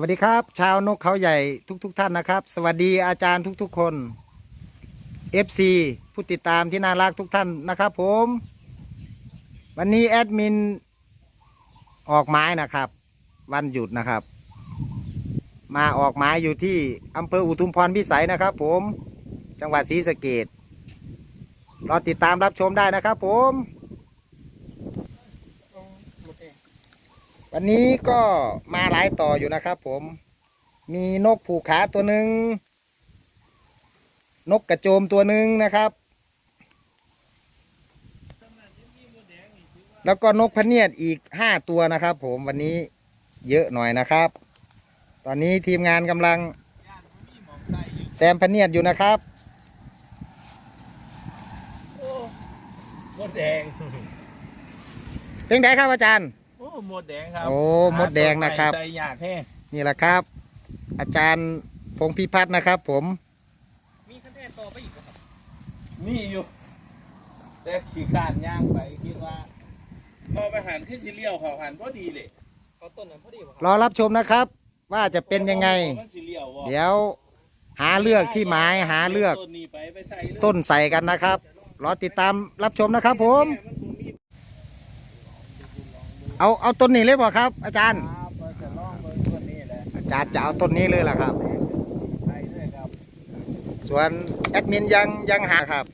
วัสดีครับ ชาวนกเขาใหญ่ทุกๆทท่านนะครับ สวัสดีอาจารย์ทุกๆคน FC ผู้ติดตามที่น่ารักทุกท่านนะครับ ผม วันนี้แอดมินออกไม้นะครับ วันหยุดนะครับ มาออกไม้อยู่ที่อำเภออุทุมพรพิสัยนะครับ ผมจังหวัดศรีสะเกดรอติดตามรับชมได้นะครับ ผม วันนี้ก็มาหลายต่ออยู่นะครับผม มีนกผูกขาตัวหนึ่ง นกกระโจมตัวหนึ่งนะครับ แล้วก็นกพะเนียดอีกห้าตัวนะครับ ผมวันนี้เยอะหน่อยนะครับ ตอนนี้ทีมงานกำลังแซมพะเนียดอยู่นะครับมดแดง เพลงใดครับอาจารย์ โอ้มดแดงครับโอ้มดแดงนะครับ ใส่ยากแท้นี่แหละครับ อาจารย์พงพิพัฒน์นะครับ ผม มีคะแนนต่อไปอีกเหรอครับมีอยู่ แต่ขี่ขานย่างไปคิดว่าพอไปหันขึ้นสิเลี้ยวเขาหันพอดีเลยเขาต้นนั้นพอดีวะครรับอรับชมนะครับ ว่าจะเป็นยังไงมันสิเลี้ยวบ่เดี๋ยวหาเลือกที่ไม้หาเลือกต้นนี้ไปไปใส่เลยต้นใส่กันนะครับ รอติดตามรับชมนะครับผม เอาเอาต้นนี้เลยบ่ครับ อาจารย์ ครับเราจะลองเบิ่งต้นนี้แหละอาจารย์จะเอาต้นนี้เลยล่ะครับ ไปด้วยครับส่วนแอดมินยังยังหาครับ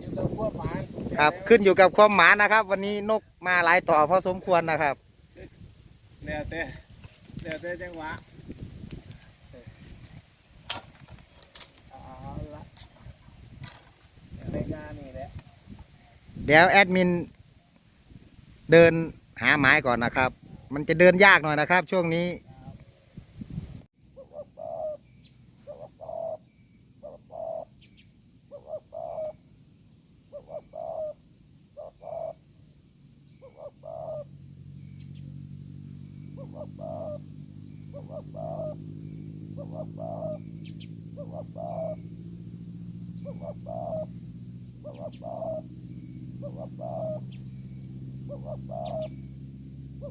อยู่ตรงพวกหมาครับ ขึ้นอยู่กับความหมานนะครับ วันนี้นกมาหลายต่อพอสมควรนะครับ แล้วแต่แล้วแต่จังหวะเอาละในงานนี่แหละ เดี๋ยวแอดมินเดิน หาไม้ก่อนนะครับ มันจะเดินยากหน่อยนะครับ ช่วงนี้ เ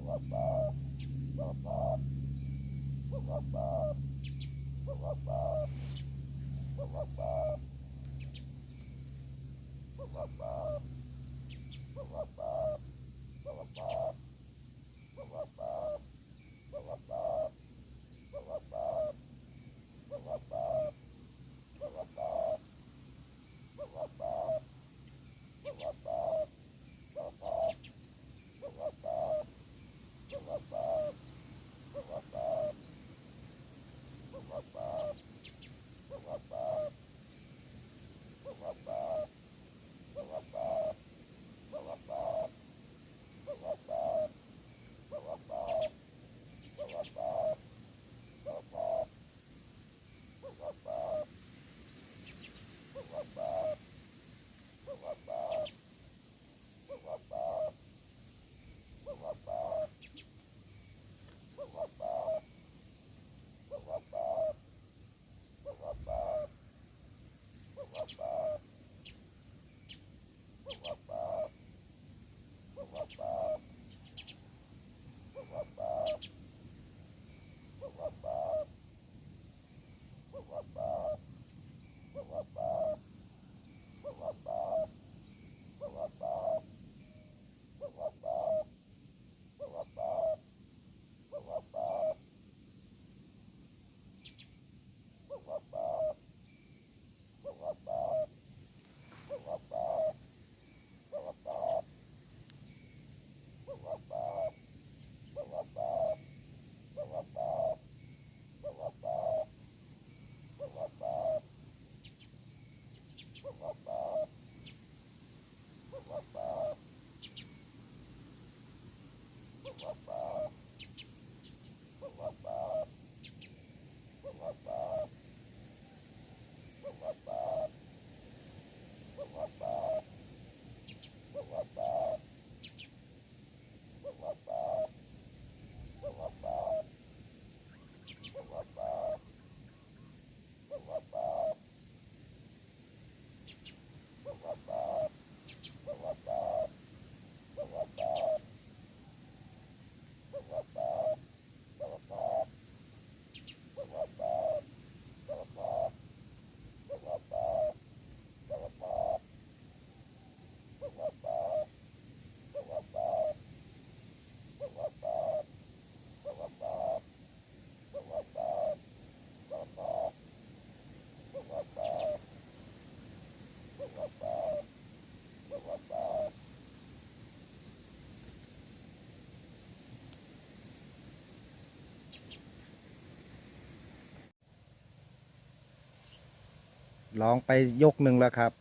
ลองไปยกหนึ่งแล้วครับ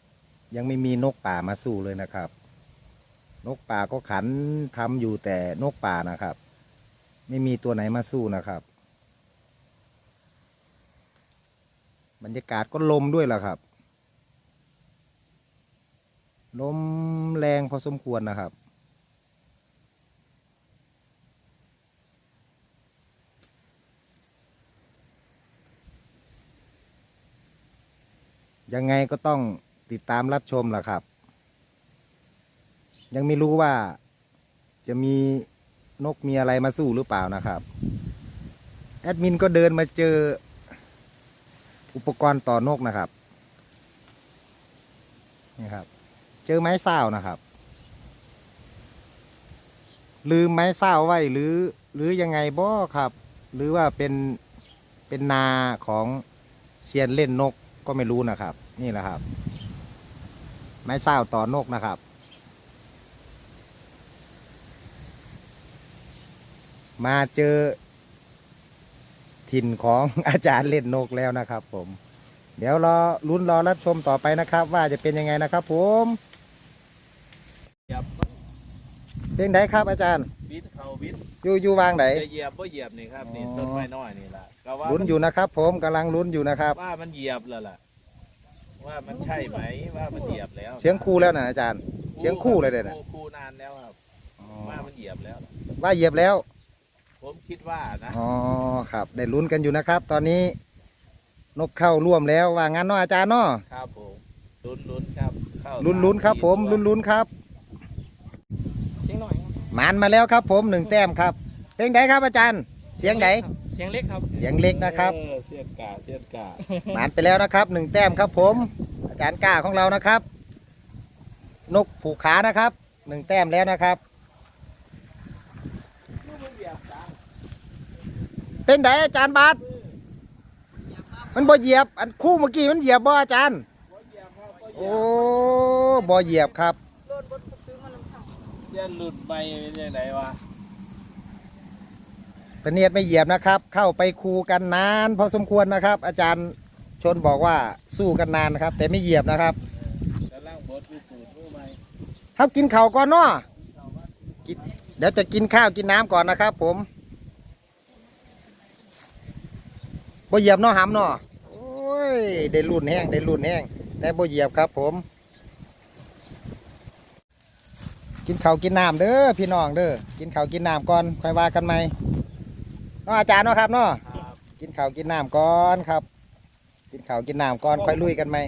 ยังไม่มีนกป่ามาสู้เลยนะครับ นกป่าก็ขันทำอยู่แต่นกป่านะครับ ไม่มีตัวไหนมาสู้นะครับ บรรยากาศก็ลมด้วยล่ะครับ ลมแรงพอสมควรนะครับ ยังไงก็ต้องติดตามรับชมล่ะครับ ยังไม่รู้ว่าจะมีนกมีอะไรมาสู้หรือเปล่านะครับ แอดมินก็เดินมาเจออุปกรณ์ต่อนกนะครับ นี่ครับ เจอไม้เศร้านะครับ ลืมไม้เศร้าไว้หรือหรือยังไงบ่ครับ หรือว่าเป็นเป็นนาของเซียนเล่นนกก็ไม่รู้นะครับ นี่แหละครับ ไม้เศร้าต่อนกนะครับ มาเจอ ถิ่นของอาจารย์เล่นนกแล้วนะครับ ผมเดี๋ยวรอลุ้นรอรับชมต่อไปนะครับ ว่าจะเป็นยังไงนะครับผม เหยียบ เพลงไหนครับอาจารย์ บิดเขาบิดอยู่อยู่วางไหน จะเหยียบบ่เหยียบนี่ครับนี่อ๋อ ต้นไม้น้อยนี่ล่ะก็ว่าลุ้นอยู่นะครับ ผมกำลังลุ้นอยู่นะครับ ว่ามันเหยียบแล้วล่ะ ว่ามันใช่ไหมว่ามันเหยียบแล้วเสียงคู่แล้วนะอาจารย์ เสียงคู่เลยเด้อนะคู่คู่นานแล้วครับ ว่ามันเหยียบแล้วล่ะว่าเหยียบแล้ว ผมคิดว่านะอ๋อครับ ได้ลุ้นกันอยู่นะครับ ตอนนี้นกเข้าร่วมแล้วว่างั้นเนาะอาจารย์เนาะครับผมลุ้นลุ้นครับเข้าลุ้นลุ้นครับ ผมลุ้นลุ้นครับเสียง หน่อยครับหมานมาแล้วครับ ผมหนึ่งแต้มครับ เพลงไหนครับอาจารย์ เสียงไหนเสียงเล็กครับเสียงเล็กนะครับเออเสียนกาเสียนกาหมานไปแล้วนะครับหนึ่งแต้มครับผม อาจารย์กล้าของเรานะครับ นกผูกขานะครับหนึ่งแต้มแล้วนะครับ เป็นไดอาจารย์บาสมันบ่เหยียบ อันคู่เมื่อกี้มันเหยียบบ่อาจารย์ โอ้บ่เหยียบครับ เสียนหลุดไปเป็นยังไงวะปเนียดไม่เหยียบนะครับ เข้าไปคูกันนาน พอสมควรนะครับ อาจารย์ชนบอกว่าสู้กันนานนะครับ แต่ไม่เหยียบนะครับกำลังบดวิสูตรรู้ไหมเขากินข้าวก่อนเนาะกินเดี๋ยวจะกินข้าวกินน้ำก่อนนะครับ ผมบ่เหยียบเนาะหำเนาะโอ้ยได้รุ่นแห้งได้รุ่นแห้งแต่บ่เหยียบครับ ผม กินข้าวกินน้ำเด้อพี่น้องเด้อกินข้าวกินน้ำก่อนค่อยว่ากันไหมเนาะอาจารย์เนาะครับเนาะกินข้าวกินน้ำก่อนครับ กินข้าวกินน้ำก่อนค่อยลุยกันไหม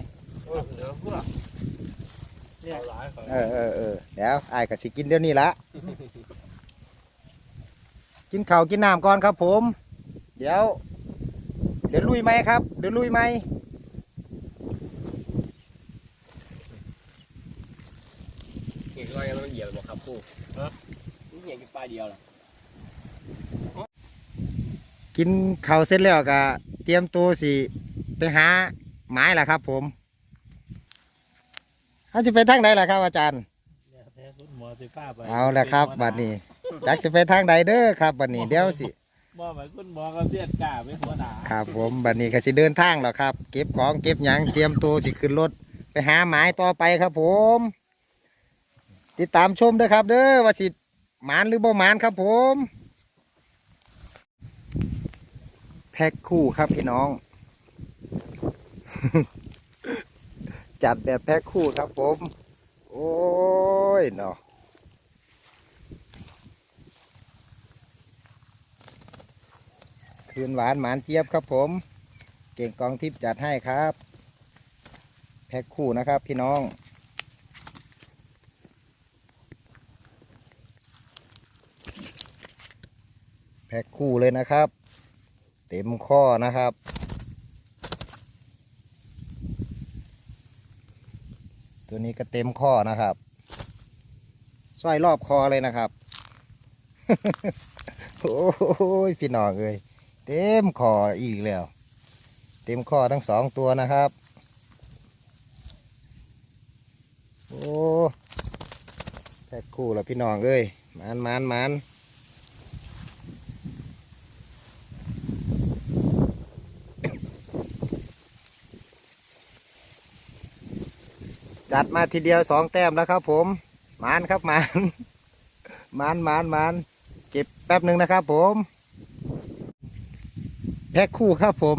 เออเอเออเออเออเดี๋ยวไอ้ายก็สิกินเดี๋ยวนี้ละกินข้าวกินน้ำก่อนครับ ผม เดี๋ยว เดี๋ยวลุยไหมครับ เดี๋ยวลุยไหม เห็นว่ายังมันเหยียบบอกครับผู้นี่เหยียบอยู่ปลายเดียวเหรอกินข้าวเสร็จแล้วก็เตรียมตัวสิไปหาไม้ล่ะครับ ผมเขาจะไปทางไหนล่ะครับ อาจารย์เนี่ยแท้คุณหมอสิฟ้าไปเอาละครับบัดนี้จักจะไปทางใดเด้อครับบัดนี้เดี๋ยวสิหมอไปคุณหมอกับเสียนกาเป็นหัวหน้าครับผมบัดนี้ก็สิเดินทางแล้วครับ เก็บของเก็บหยังเตรียมตัวสิขึ้นรถไปหาหมายต่อไปครับผม ติดตามชมด้วยครับ เด้อว่าสิหมานหรือบ่หมานครับผม แพ็คคู่ครับพี่น้อง จัดแบบแพ็คคู่ครับผม โอ้ยเนาะคืนหวานหมานเจี๊ยบครับผม เก่งกองทิพย์จัดให้ครับ แพ็คคู่นะครับพี่น้อง พ็คคู่เลยนะครับ เต็มข้อนะครับ ตัวนี้ก็เต็มข้อนะครับสร้อยรอบคอเลยนะครับโอ้ยพี่น้องเอ้ยเต็มคออีกแล้ว เต็มข้อทั้งสองตัวนะครับ โอ้แพ็คคู่แล้วพี่น้องเอ้ยมันมันมัน จัดมาทีเดียวสองแต้มแล้วครับผมมานครับมานมานมานมานเก็บแป๊บหนึ่งนะครับผมแพ็คคู่ครับผม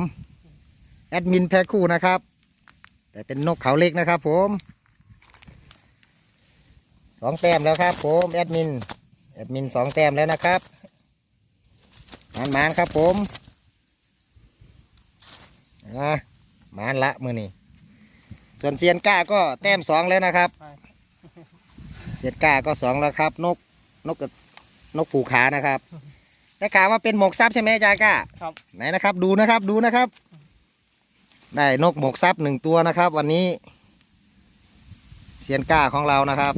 แอดมินแพ็คคู่นะครับ แต่เป็นนกเขาเล็กนะครับผมสองแต้มแล้วครับผมแอดมินแอดมินสองแต้มแล้วนะครับมานมานครับผมอะมานละมือนี่ ส่วนเซียนก้าก็แต้มสองแล้วนะครับ เซียนก้าก็สองแล้วครับ นกนกกับนกผูกขานะครับได้ข่าวว่าเป็นหมกซับใช่ไหมอาจารย์ก้าครับ ไหนนะครับ ดูนะครับดูนะครับ ได้นกหมกซับหนึ่งตัวนะครับ วันนี้ เซียนก้าของเรานะครับ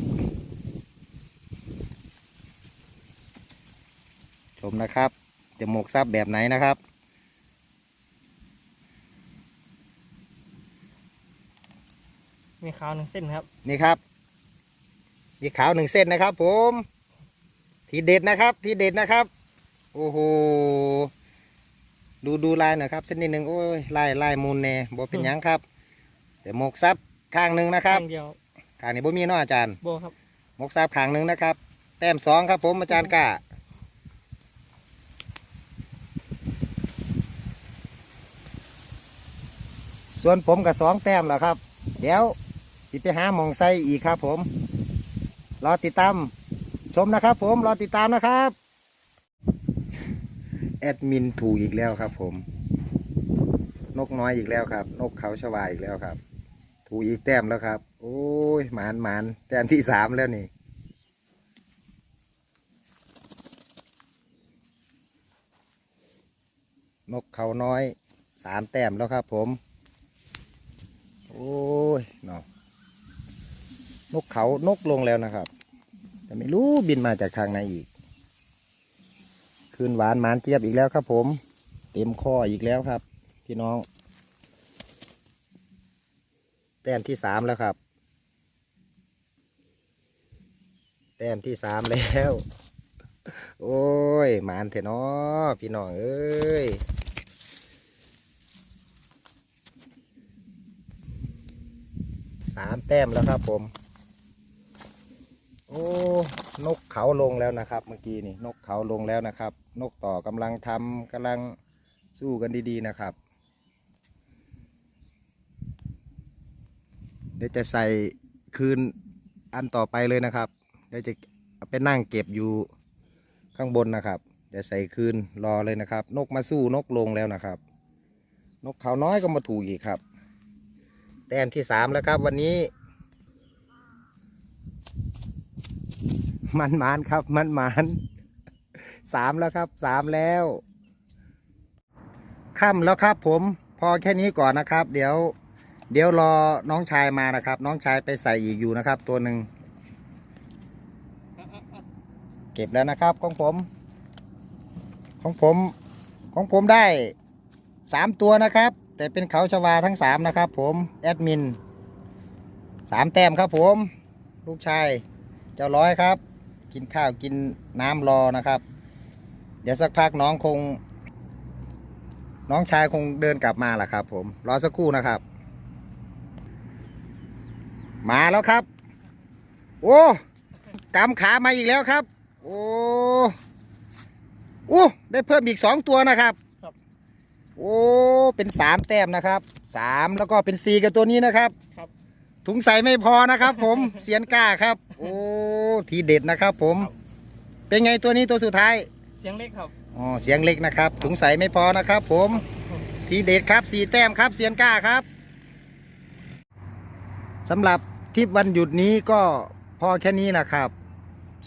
ชมนะครับจะหมกซับแบบไหนนะครับ มีขาวหนึ่งเส้นครับ นี่ครับ มีขาวหนึ่งเส้นนะครับ ผม ทีเด็ดนะครับ ทีเด็ดนะครับ โอ้โห ดูดูลายหน่อยครับเส้นนิดหนึ่งโอ้ยลายลายมูลเน่บ่เป็นหยังครับ แต่หมกซับข้างหนึ่งนะครับ ข้างเดียวข้างนี้บ่มีเนาะอาจารย์ โบครับ หมกซับข้างหนึ่งนะครับ แต้มสองครับ ผมอาจารย์กล้าส่วนผมกับสองแต้มแล้วครับ เดี๋ยว สิไปหามองไซอีกครับผม รอติดตามชมนะครับผม รอติดตามนะครับ แอดมินถูกอีกแล้วครับผม นกน้อยอีกแล้วครับ นกเขาชวาอีกแล้วครับ ถูกอีกแต้มแล้วครับ โอ้ยหมานหมานแต้มที่สามแล้วนี่นกเขาน้อยสามแต้มแล้วครับผม โอ้ยเนาะ นกเขานกลงแล้วนะครับแต่ไม่รู้บินมาจากทางไหนอีก คืนหวานหมานเจี๊ยบอีกแล้วครับผม เต็มข้ออีกแล้วครับ พี่น้อง แต้มที่สามแล้วครับ แต้มที่สามแล้ว โอ้ยหมานเถอะเนาะพี่น้องเอ้ยสามแต้มแล้วครับผม อ้นกเขาลงแล้วนะครับ เมื่อกี้นี่นกเขาลงแล้วนะครับ นกต่อกำลังทำกำลังสู้กันดีๆนะครับ เดี๋ยวจะใส่คืนอันต่อไปเลยนะครับเดี๋ยวจะเอาไปนั่งเก็บอยู่ข้างบนนะครับเดี๋ยวใส่คืนรอเลยนะครับ นกมาสู้นกลงแล้วนะครับ นกเขาน้อยก็มาถูกอีกครับ แต้มที่สามแล้วครับวันนี้ มันหมานครับ มันหมานสามแล้วครับสามแล้วค่ำแล้วครับผมพอแค่นี้ก่อนนะครับ เดี๋ยว เดี๋ยวรอน้องชายมานะครับ น้องชายไปใส่อีกอยู่นะครับ ตัวหนึ่งเก็บแล้วนะครับของผม ของผมของผมได้สามตัวนะครับ แต่เป็นเขาชวาทั้งสามนะครับ ผมแอดมินสามแต้มครับผม ลูกชายเจ้าร้อยครับ กินข้าวกินน้ำรอนะครับ เดี๋ยวสักพักน้องคง น้องชายคงเดินกลับมาแหละครับ ผมรอสักครู่นะครับ มาแล้วครับ โอ้กำขามาอีกแล้วครับ โอ้อู้ได้เพิ่มอีกสองตัวนะครับครับโอ้เป็นสามแต้มนะครับสามแล้วก็เป็นสี่กับตัวนี้นะครับ ครับ ถุงใส่ไม่พอนะครับ ผมเสียนกล้าครับ โอ้ทีเด็ดนะครับผม เป็นไงตัวนี้ตัวสุดท้าย เสียงเล็กครับ อ๋อ เสียงเล็กนะครับ ถุงใส่ไม่พอนะครับผม ทีเด็ดครับสี่แต้มครับ เสียนกล้าครับสำหรับทริปวันหยุดนี้ก็พอแค่นี้นะครับ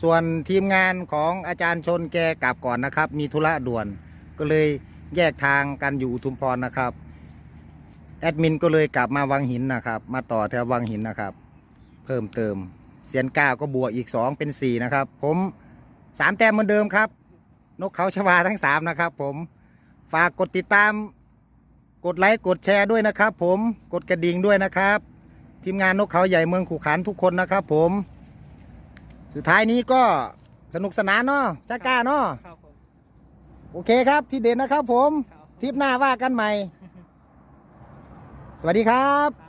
ส่วนทีมงานของอาจารย์ชนแกกลับก่อนนะครับ มีธุระด่วน ก็เลยแยกทางกันอยู่อุทุมพรนะครับ แอดมินก็เลยกลับมาวังหินนะครับ มาต่อแถววังหินนะครับ เพิ่มเติม เซียนก้าก็บวกอีก 2 เป็น 4 นะครับ ผมสามแต้มเหมือนเดิมครับ นกเขาชวาทั้ง 3 นะครับ ผมฝากกดติดตาม กดไลค์กดแชร์ด้วยนะครับ ผมกดกระดิ่งด้วยนะครับ ทีมงานนกเขาใหญ่เมืองขู่ขันทุกคนนะครับ ผม สุดท้ายนี้ก็สนุกสนานเนาะจ้ากล้าเนาะครับผมโอเคครับที่เด่นนะครับ ผมครับ ทริปหน้าว่ากันใหม่ สวัสดีครับ ครับ